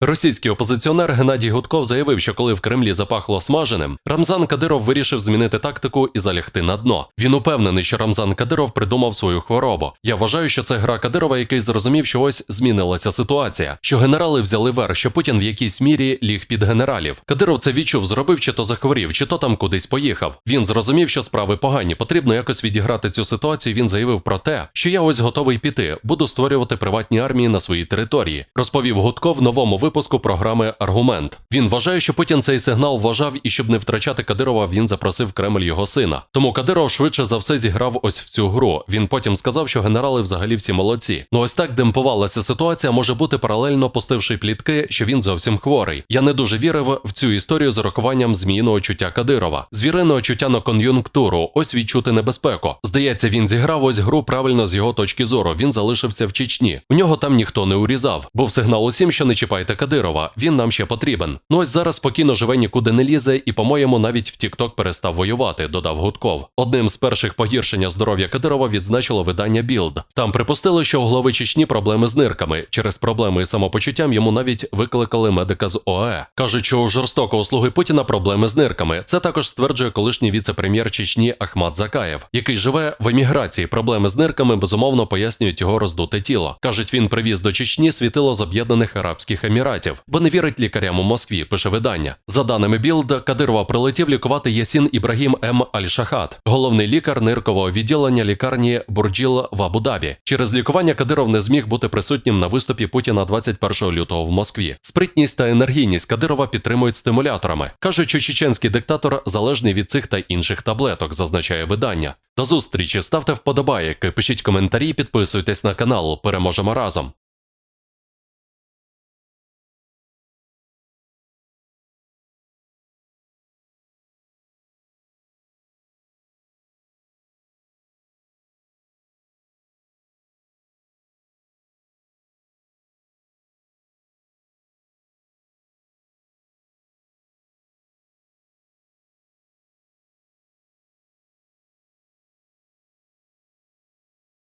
Російський опозиціонер Геннадій Гудков заявив, що коли в Кремлі запахло смаженим, Рамзан Кадиров вирішив змінити тактику і залягти на дно. Він упевнений, що Рамзан Кадиров придумав свою хворобу. Я вважаю, що це гра Кадирова, який зрозумів, що ось змінилася ситуація, що генерали взяли верх, що Путін в якійсь мірі ліг під генералів. Кадиров це відчув, зробив, чи то захворів, чи то там кудись поїхав. Він зрозумів, що справи погані. Потрібно якось відіграти цю ситуацію. Він заявив про те, що я ось готовий піти, буду створювати приватні армії на своїй території. Розповів Гудков новому випуску програми Аргумент. Він вважає, що Путін цей сигнал вважав, і щоб не втрачати Кадирова, він запросив Кремль його сина. Тому Кадиров швидше за все зіграв ось в цю гру. Він потім сказав, що генерали взагалі всі молодці. Ну ось так демпувалася ситуація, може бути паралельно пустивши плітки, що він зовсім хворий. Я не дуже вірив в цю історію з урахуванням змійного чуття Кадирова, звіриного чуття на кон'юнктуру. Ось відчути небезпеку. Здається, він зіграв ось гру правильно з його точки зору. Він залишився в Чечні. У нього там ніхто не урізав. Був сигнал усім, що не чіпайте Кадирова. Він нам ще потрібен. Ну ось зараз спокійно живе нікуди не лізе, і, по-моєму, навіть в Тікток перестав воювати, додав Гудков. Одним з перших погіршення здоров'я Кадирова відзначило видання Білд. Там припустили, що у голови Чечні проблеми з нирками. Через проблеми із самопочуттям йому навіть викликали медика з ОАЕ. Кажуть, що у жорстокого слуги Путіна проблеми з нирками. Це також стверджує колишній віце-прем'єр Чечні Ахмат Закаєв, який живе в еміграції. Проблеми з нирками безумовно пояснюють його роздуте тіло. кажуть, він привіз до Чечні світило з Об'єднаних Арабських Еміратів, бо не вірить лікарям у Москві. Пише видання. За даними Білд, Кадирова прилетів лікувати Ясін Ібрагім М. Аль-Шахат, головний лікар ниркового відділення лікарні Бурджіл в Абу-Дабі. Через лікування Кадиров не зміг бути присутнім на виступі Путіна 21 лютого в Москві. Спритність та енергійність Кадирова підтримують стимуляторами. кажуть, що чеченський диктатор залежний від цих та інших таблеток, зазначає видання. До зустрічі ставте вподобайки, пишіть коментарі, підписуйтесь на канал. Переможемо разом.